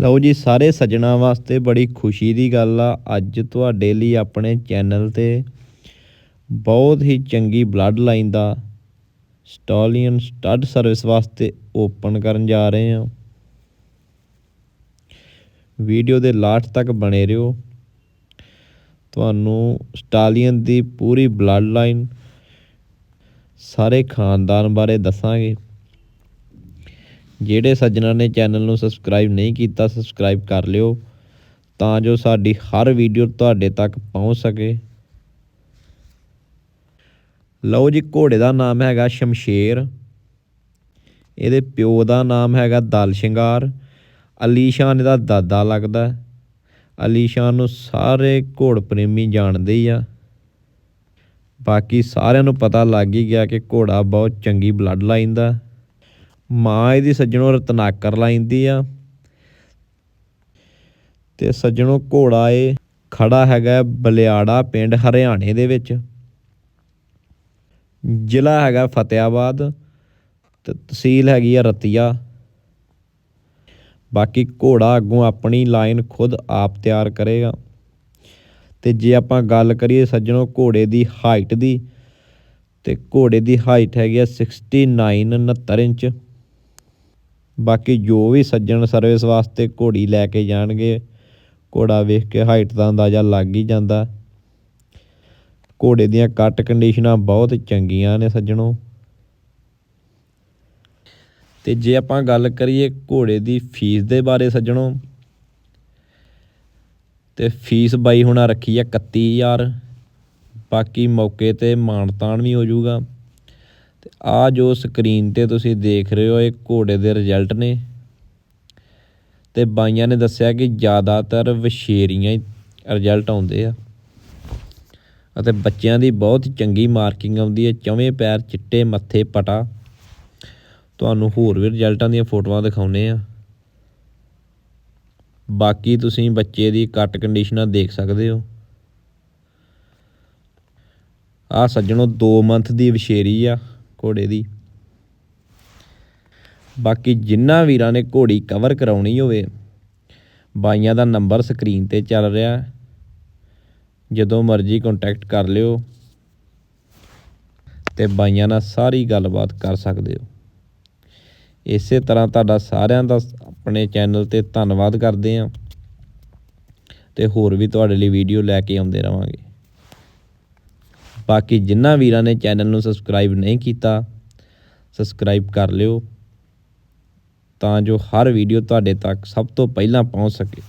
ਲਓ ਜੀ, ਸਾਰੇ ਸੱਜਣਾ ਵਾਸਤੇ ਬੜੀ ਖੁਸ਼ੀ ਦੀ ਗੱਲ ਆ। ਅੱਜ ਤੁਹਾਡੇ ਲਈ ਆਪਣੇ ਚੈਨਲ ਤੇ ਬਹੁਤ ਹੀ ਚੰਗੀ ਬਲੱਡ ਲਾਈਨ ਦਾ ਸਟਾਲੀਅਨ ਸਟੱਡ ਸਰਵਿਸ ਵਾਸਤੇ ਓਪਨ ਕਰਨ ਜਾ ਰਹੇ ਹਾਂ। ਵੀਡੀਓ ਦੇ ਲਾਸਟ ਤੱਕ ਬਣੇ ਰਹੋ। ਤੁਹਾਨੂੰ ਸਟਾਲੀਅਨ ਦੀ ਪੂਰੀ ਬਲੱਡ ਲਾਈਨ ਸਾਰੇ ਖਾਨਦਾਨ ਬਾਰੇ ਦੱਸਾਂਗੇ। ਜਿਹੜੇ ਸੱਜਣਾਂ ਨੇ ਚੈਨਲ ਨੂੰ ਸਬਸਕ੍ਰਾਈਬ ਨਹੀਂ ਕੀਤਾ ਸਬਸਕ੍ਰਾਈਬ ਕਰ ਲਿਓ, ਤਾਂ ਜੋ ਸਾਡੀ ਹਰ ਵੀਡੀਓ ਤੁਹਾਡੇ ਤੱਕ ਪਹੁੰਚ ਸਕੇ। ਲਓ ਜੀ, ਘੋੜੇ ਦਾ ਨਾਮ ਹੈਗਾ ਸ਼ਮਸ਼ੇਰ। ਇਹਦੇ ਪਿਓ ਦਾ ਨਾਮ ਹੈਗਾ ਦਲ ਸ਼ਿੰਗਾਰ। ਅਲੀਸ਼ਾਨ ਇਹਦਾ ਦਾਦਾ ਲੱਗਦਾ। ਹੈ। ਅਲੀਸ਼ਾਨ ਨੂੰ ਸਾਰੇ ਘੋੜ ਪ੍ਰੇਮੀ ਜਾਣਦੇ ਹੀ ਆ। ਬਾਕੀ ਸਾਰਿਆਂ ਨੂੰ ਪਤਾ ਲੱਗ ਹੀ ਗਿਆ ਕਿ ਘੋੜਾ ਬਹੁਤ ਚੰਗੀ ਬਲੱਡ ਲਾਈਨ ਦਾ। ਮਾਂ ਇਹਦੀ ਸੱਜਣੋਂ ਰਤਨਾਕਰ ਲਾਈਨ ਦੀ ਆ। ਤੇ ਸੱਜਣੋਂ ਘੋੜਾ ਏ, ਖੜਾ ਹੈਗਾ ਬਲਿਆੜਾ ਪਿੰਡ ਹਰਿਆਣੇ ਦੇ ਵਿੱਚ। ਜ਼ਿਲ੍ਹਾ ਹੈਗਾ ਫਤਿਆਬਾਦ, ਤੇ ਤਹਿਸੀਲ ਹੈਗੀ ਆ ਰਤੀਆ। ਬਾਕੀ ਘੋੜਾ ਅੱਗੋਂ ਆਪਣੀ ਲਾਈਨ ਖੁਦ ਆਪ ਤਿਆਰ ਕਰੇਗਾ। ਤੇ ਜੇ ਆਪਾਂ ਗੱਲ ਕਰੀਏ ਸੱਜਣੋ ਘੋੜੇ ਦੀ ਹਾਈਟ ਦੀ, ਤੇ ਘੋੜੇ ਦੀ ਹਾਈਟ ਹੈਗੀ ਆ 69 69 ਇੰਚ। ਬਾਕੀ ਜੋ ਵੀ ਸੱਜਣ ਸਰਵਿਸ ਵਾਸਤੇ ਘੋੜੀ ਲੈ ਕੇ ਜਾਣਗੇ, ਘੋੜਾ ਵੇਖ ਕੇ ਹਾਈਟ ਦਾ ਅੰਦਾਜ਼ਾ ਲੱਗ ਹੀ ਜਾਂਦਾ। ਘੋੜੇ ਦੀਆਂ ਕੱਟ ਕੰਡੀਸ਼ਨਾਂ ਬਹੁਤ ਚੰਗੀਆਂ ਨੇ ਸੱਜਣੋ। ਤੇ ਜੇ ਆਪਾਂ ਗੱਲ ਕਰੀਏ ਘੋੜੇ ਦੀ ਫੀਸ ਦੇ ਬਾਰੇ ਸੱਜਣੋ, ਤੇ ਫੀਸ ਬਾਈ ਹੁਣਾ ਰੱਖੀ ਆ 31000 ਬਾਕੀ ਮੌਕੇ ਤੇ ਮਾਨਤਾਨ ਵੀ ਹੋ ਜਾਊਗਾ। ਤੇ ਆ ਜੋ ਸਕਰੀਨ ਤੇ ਤੁਸੀਂ ਦੇਖ ਰਹੇ ਹੋ, ਇਹ ਘੋੜੇ ਦੇ ਰਿਜ਼ਲਟ ਨੇ। ਤੇ ਬਾਈਆਂ ਨੇ ਦੱਸਿਆ ਕਿ ਜ਼ਿਆਦਾਤਰ ਵਸ਼ੇਰੀਆਂ ਹੀ ਰਿਜ਼ਲਟ ਆਉਂਦੇ ਆ। ਅਤੇ ਬੱਚਿਆਂ ਦੀ ਬਹੁਤ ਚੰਗੀ ਮਾਰਕਿੰਗ ਆਉਂਦੀ ਹੈ, ਚਵੇਂ ਪੈਰ ਚਿੱਟੇ, ਮੱਥੇ ਪਟਾ। ਤੁਹਾਨੂੰ ਹੋਰ ਵੀ ਰਿਜ਼ਲਟਾਂ ਦੀਆਂ ਫੋਟੋਆਂ ਦਿਖਾਉਨੇ ਆ। ਬਾਕੀ ਤੁਸੀਂ ਬੱਚੇ ਦੀ ਕੱਟ ਕੰਡੀਸ਼ਨਾਂ ਦੇਖ ਸਕਦੇ ਹੋ। ਆ ਸੱਜਣੋ 2 ਮੰਥ ਦੀ ਵਿਸ਼ੇਰੀ ਆ। ਘੋੜੇ ਦੀ। ਬਾਕੀ ਜਿੰਨਾ ਵੀਰਾਂ ਨੇ ਘੋੜੀ ਕਵਰ ਕਰਾਉਣੀ ਹੋਵੇ, ਬਾਈਆਂ ਦਾ ਨੰਬਰ ਸਕਰੀਨ ਤੇ ਚੱਲ ਰਿਹਾ। ਜਦੋਂ ਮਰਜ਼ੀ ਕੰਟੈਕਟ ਕਰ ਲਿਓ ਤੇ ਬਾਈਆਂ ਨਾਲ ਸਾਰੀ ਗੱਲਬਾਤ ਕਰ ਸਕਦੇ ਹੋ। ਇਸੇ ਤਰ੍ਹਾਂ ਤੁਹਾਡਾ ਸਾਰਿਆਂ ਦਾ ਆਪਣੇ ਚੈਨਲ ਤੇ ਧੰਨਵਾਦ ਕਰਦੇ ਹਾਂ ਤੇ ਹੋਰ ਵੀ ਤੁਹਾਡੇ ਲਈ ਵੀਡੀਓ ਲੈ ਕੇ ਆਉਂਦੇ ਰਵਾਂਗੇ। ਬਾਕੀ ਜਿਨ੍ਹਾਂ ਵੀਰਾਂ ਨੇ ਚੈਨਲ ਨੂੰ ਸਬਸਕ੍ਰਾਈਬ ਨਹੀਂ ਕੀਤਾ ਸਬਸਕ੍ਰਾਈਬ ਕਰ ਲਿਓ ਤਾਂ ਜੋ ਹਰ ਵੀਡੀਓ ਤੁਹਾਡੇ ਤੱਕ ਸਭ ਤੋਂ ਪਹਿਲਾਂ ਪਹੁੰਚ ਸਕੇ।